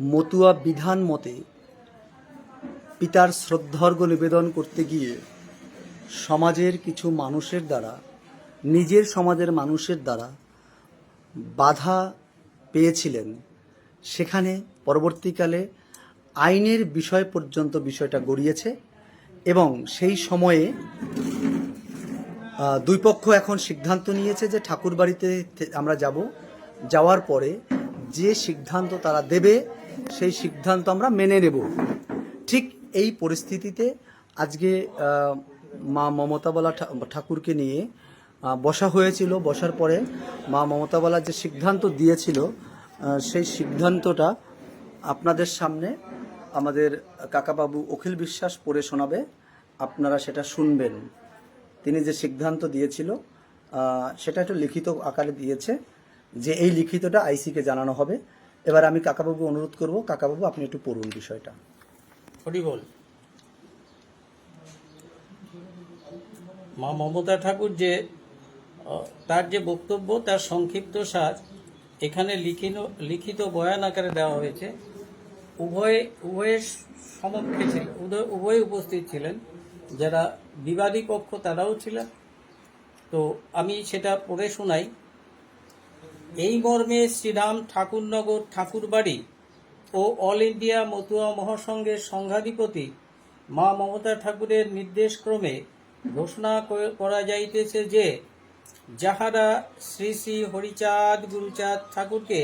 মতুয়া বিধান মতে পিতার শ্রদ্ধার্ঘ নিবেদন করতে গিয়ে সমাজের কিছু মানুষের দ্বারা, নিজের সমাজের মানুষের দ্বারা বাধা পেয়েছিলেন। সেখানে পরবর্তীকালে আইনের বিষয় পর্যন্ত বিষয়টা গড়িয়েছে এবং সেই সময়ে দুই পক্ষ এখন সিদ্ধান্ত নিয়েছে যে ঠাকুর বাড়িতে আমরা যাব। যাওয়ার পরে যে সিদ্ধান্ত তারা দেবে সেই সিদ্ধান্ত আমরা মেনে নেব। ঠিক এই পরিস্থিতিতে আজকে মা মমতাবালা ঠাকুরকে নিয়ে বসা হয়েছিল। বসার পরে মা মমতাবালা যে সিদ্ধান্ত দিয়েছিল সেই সিদ্ধান্তটা আপনাদের সামনে আমাদের কাকাবাবু অখিল বিশ্বাস পড়ে শোনাবে। আপনারা সেটা শুনবেন। তিনি যে সিদ্ধান্ত দিয়েছিল সেটা একটু লিখিত আকারে দিয়েছে যে এই লিখিতটা আইসিকে জানানো হবে। এবার আমি কাকাবাবু অনুরোধ করব, কাকাবাবু, আপনি একটু পড়ুন বিষয়টা। হরি বল। মা মমতা ঠাকুর যে তার যে বক্তব্য, তার সংক্ষিপ্ত সার এখানে লিখিত লিখিত বয়ান আকারে দেওয়া হয়েছে। উভয়ে উভয়ের সমক্ষে ছিল উভয়ে উপস্থিত ছিলেন। যারা বিবাদী পক্ষ, তারাও ছিলেন। তো আমি সেটা পড়ে শোনাই। এই মর্মে শ্রীরাম ঠাকুরনগর ঠাকুরবাড়ি ও অল ইন্ডিয়া মতুয়া মহাসংঘের সংঘাধিপতি মা মমতা ঠাকুরের নির্দেশক্রমে ঘোষণা করা যাইতেছে যে, যাহারা শ্রী শ্রী হরিচাঁদ গুরুচাঁদ ঠাকুরকে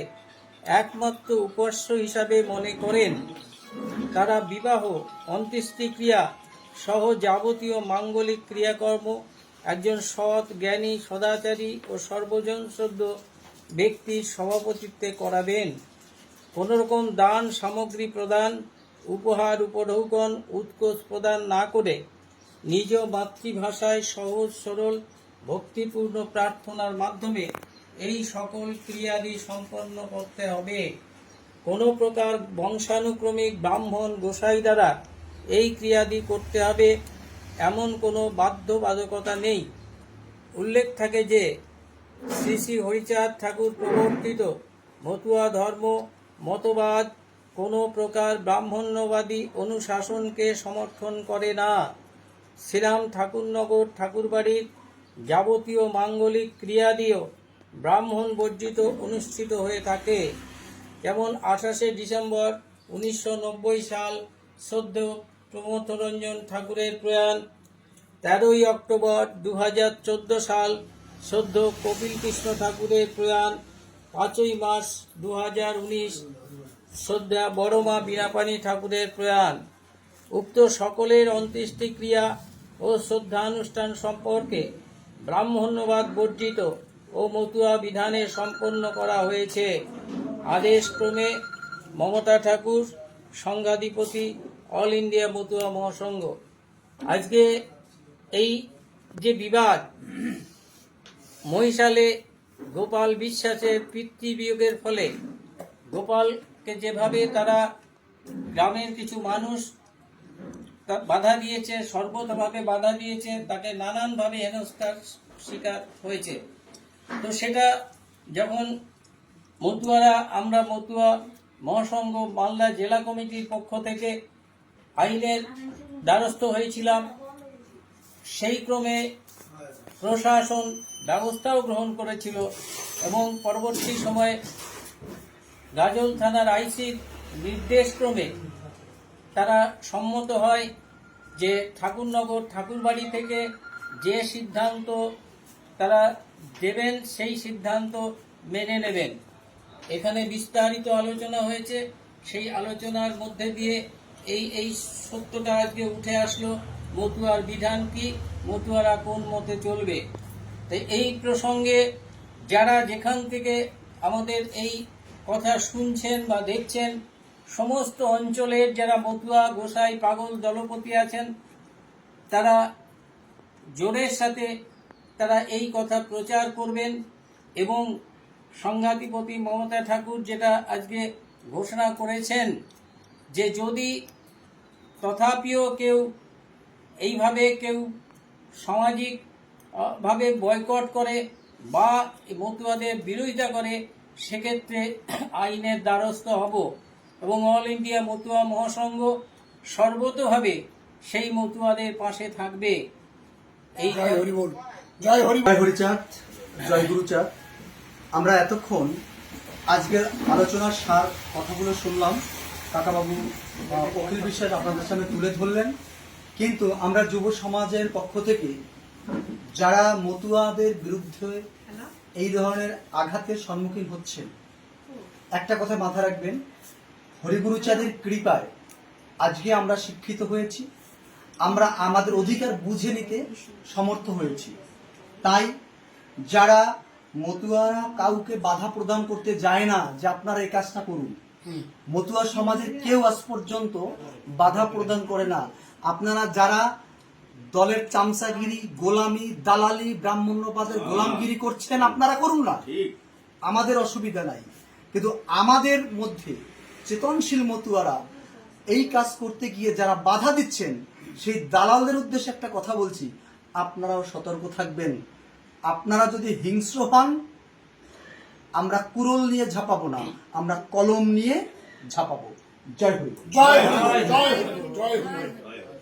একমাত্র উপাস্য হিসাবে মনে করেন, তারা বিবাহ অন্ত্যেষ্টিক্রিয়া সহ যাবতীয় মাঙ্গলিক ক্রিয়াকর্ম, একজন সৎ জ্ঞানী সদাচারী ও সর্বজন শ্রদ্ধ ব্যক্তির সভাপতিত্বে করাবেন। কোনোরকম দান সামগ্রী প্রদান, উপহার উপঢৌকন, উৎকোচ প্রদান না করে নিজ মাতৃভাষায় সহজ সরল ভক্তিপূর্ণ প্রার্থনার মাধ্যমে এই সকল ক্রিয়াদি সম্পন্ন করতে হবে। কোনো প্রকার বংশানুক্রমিক ব্রাহ্মণ গোসাই দ্বারা এই ক্রিয়াদি করতে হবে, এমন কোনো বাধ্যবাধকতা নেই। উল্লেখ থাকে যে শ্রী শ্রী হরিচাঁদ ঠাকুর প্রবর্তিত মতুয়া ধর্ম, মতবাদ, কোনো প্রকার ব্রাহ্মণ্যবাদী অনুশাসনকে সমর্থন করে না। শ্রীরাম ঠাকুরনগর ঠাকুরবাড়ির যাবতীয় মাঙ্গলিক ক্রিয়াদিও ব্রাহ্মণ বর্জিত অনুষ্ঠিত হয়ে থাকে। যেমন আঠাশে ডিসেম্বর উনিশশো নব্বই সাল সদ্য প্রমথরঞ্জন ঠাকুরের প্রয়াণ, তেরোই অক্টোবর দু হাজার চোদ্দ সাল সদ্য কপিল কৃষ্ণ ঠাকুরের প্রয়াণ পাঁচই মাস দু হাজার উনিশ শ্রদ্ধা বড়মা বীণাপাণি ঠাকুরের প্রয়াণ। উক্ত সকলের অন্ত্যেষ্টিক্রিয়া ও শ্রদ্ধানুষ্ঠান সম্পর্কে ব্রাহ্মণ্যবাদ বর্জিত ও মতুয়া বিধানে সম্পন্ন করা হয়েছে। আদেশক্রমে মমতা ঠাকুর, সংঘাধিপতি, অল ইন্ডিয়া মতুয়া মহাসংঘ। আজকে এই যে বিবাদ মহিষালে গোপাল বিশ্বাসের পিতৃবিয়োগের ফলে গোপালকে যেভাবে তারা গ্রামের কিছু মানুষ বাধা দিয়েছে, সর্বতভাবে বাধা দিয়েছে, তাকে নানানভাবে হেনস্থার শিকার হয়েছে। তো সেটা যখন মতুয়ারা, আমরা মতুয়া মহাসংঘ মালদা জেলা কমিটির পক্ষ থেকে আইনের দ্বারস্থ হয়েছিলাম, সেই ক্রমে প্রশাসন ব্যবস্থাও গ্রহণ করেছিল এবং পরবর্তী সময়ে গাজল থানার আইসির নির্দেশক্রমে তারা সম্মত হয় যে ঠাকুরনগর ঠাকুরবাড়ি থেকে যে সিদ্ধান্ত তারা দেবেন, সেই সিদ্ধান্ত মেনে নেবেন। এখানে বিস্তারিত আলোচনা হয়েছে। সেই আলোচনার মধ্যে দিয়ে এই এই সত্যটা আজকে উঠে আসলো। মতুয়ার বিধান কি? মতুয়ারা কোন মতে চলবে? তাই এই প্রসঙ্গে যারা যেখান থেকে আমাদের এই কথা শুনছেন বা দেখছেন, সমস্ত অঞ্চলের যারা মতুয়া, গোসাই, পাগল, দলপতি আছেন, তারা জোরের সাথে তারা এই কথা প্রচার করবেন এবং সংঘাতিপতি মমতা ঠাকুর যেটা আজকে ঘোষণা করেছেন যে যদি তথাপিও কেউ এইভাবে কেউ সামাজিক ভাবে বয়কট করে বা এই মতুয়াদের বিরোধিতা করে সেক্ষেত্রে আইনের দ্বারস্থ হব এবং অল ইন্ডিয়া মতুয়া মহাসংঘ সর্বতভাবে সেই মতুয়াদের পাশে থাকবে। এই জয় হরি জয় হরি জয় হরিচাঁদ জয় গুরুচাঁদ। আমরা এতক্ষণ আজকের আলোচনার সার কথাগুলো শুনলাম। কাকাবাবু অখিল বিশ্বাস আপনাদের সামনে তুলে ধরলেন। কিন্তু আমরা যুব সমাজের পক্ষ থেকে যারা মতুয়াদের বিরুদ্ধে এই ধরনের আঘাতের সম্মুখীন হচ্ছেন একটা কথা মাথা রাখবেন হরিগুরুচাঁদের কৃপায় আজকে আমরা শিক্ষিত হয়েছি আমরা আমাদের অধিকার বুঝে নিতে সমর্থ হয়েছি। তাই যারা মতুয়ারা কাউকে বাধা প্রদান করতে যায় না যে আপনারা এই কাজটা করুন মতুয়া সমাজের কেউ আজ পর্যন্ত বাধা প্রদান করে না। আপনারা যারা দলের চামচাগিরি গোলামি দালালি ব্রাহ্মণ্যবাদের গোলামগিরি করছেন আপনারা করুন না। আমাদের অসুবিধা নাই। কিন্তু আমাদের মধ্যে চেতনশীল মতুয়ারা এই কাজ করতে গিয়ে যারা বাধা দিচ্ছেন সেই দালালদের উদ্দেশ্যে একটা কথা বলছি। আপনারাও সতর্ক থাকবেন। আপনারা যদি হিংস্র হন আমরা কুরল নিয়ে ঝাপাবো না। আমরা কলম নিয়ে ঝাঁপাবো। জয় হরি জয় জয় জয়